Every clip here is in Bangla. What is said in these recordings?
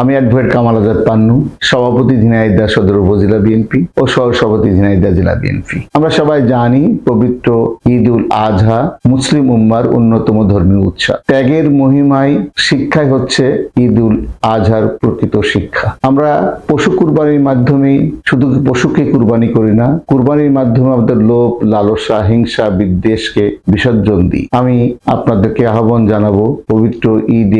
আমি অ্যাডভোকেট কামাল আজাদ পান্নু, সভাপতি ঝিনাইদহ সদর উপজেলা বিএনপি ও সহ সভাপতি ঝিনাইদহ জেলা বিএনপি। আমরা সবাই জানি, পবিত্র ঈদ উল আজহা মুসলিম উম্মার অন্যতম ধর্মীয় উৎসব। ত্যাগের মহিমায় শিক্ষাই হচ্ছে ঈদ উল আজহার প্রকৃত শিক্ষা। আমরা পশু কুরবানির মাধ্যমে শুধু পশুকে কুরবানি করি না, কুরবানির মাধ্যমে আমাদের লোভ, লালসা, হিংসা, বিদ্বেষকে বিসর্জন দিই। আমি আপনাদেরকে আহ্বান জানাব, পবিত্র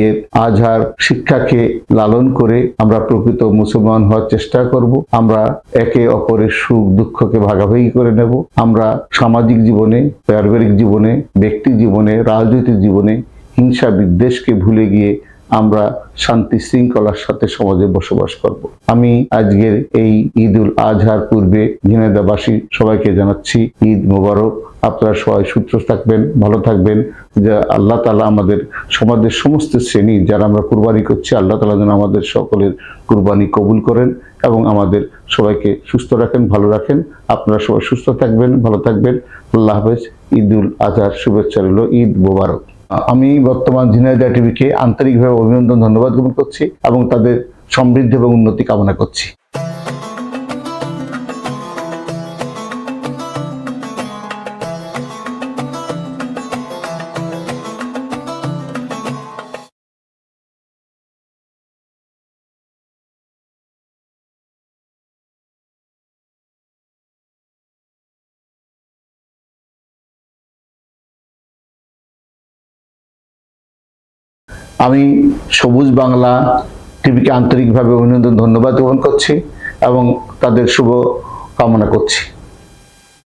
ঈদের আজহার শিক্ষাকে লালন করে আমরা প্রকৃত মুসলমান হওয়ার চেষ্টা করব। আমরা একে অপরের সুখ দুঃখকে ভাগাভাগি করে নেব। আমরা সামাজিক জীবনে, পারিবারিক জীবনে, ব্যক্তি জীবনে, রাজনৈতিক জীবনে হিংসা বিদ্বেষকে ভুলে গিয়ে আমরা শান্তি শৃঙ্খলার সাথে সমাজে বসবাস করব। আমি আজকের এই ঈদ উল আজহার পূর্বে ঝিনাইদাবাসী সবাইকে জানাচ্ছি ঈদ মোবারক। আপনারা সবাই সূত্র থাকবেন, ভালো থাকবেন। যে আল্লাহ তালা আমাদের সমাজের সমস্ত শ্রেণি যারা আমরা কুরবানি করছি, আল্লাহ তালা যেন আমাদের সকলের কুরবানি কবুল করেন এবং আমাদের সবাইকে সুস্থ রাখেন, ভালো রাখেন। আপনারা সবাই সুস্থ থাকবেন, ভালো থাকবেন। আল্লাহ হাফেজ। ঈদ উল আজহার শুভেচ্ছা রইল। ঈদ মোবারক। আমি বর্তমান ঝিনাইদা টিভিকে আন্তরিকভাবে অভিনন্দন, ধন্যবাদ জ্ঞাপন করছি এবং তাদের সমৃদ্ধি এবং উন্নতি কামনা করছি। আমি সবুজ বাংলা টিভিকে আন্তরিকভাবে অভিনন্দন ধন্যবাদ গ্রহণ করছি এবং তাদের শুভ কামনা করছি।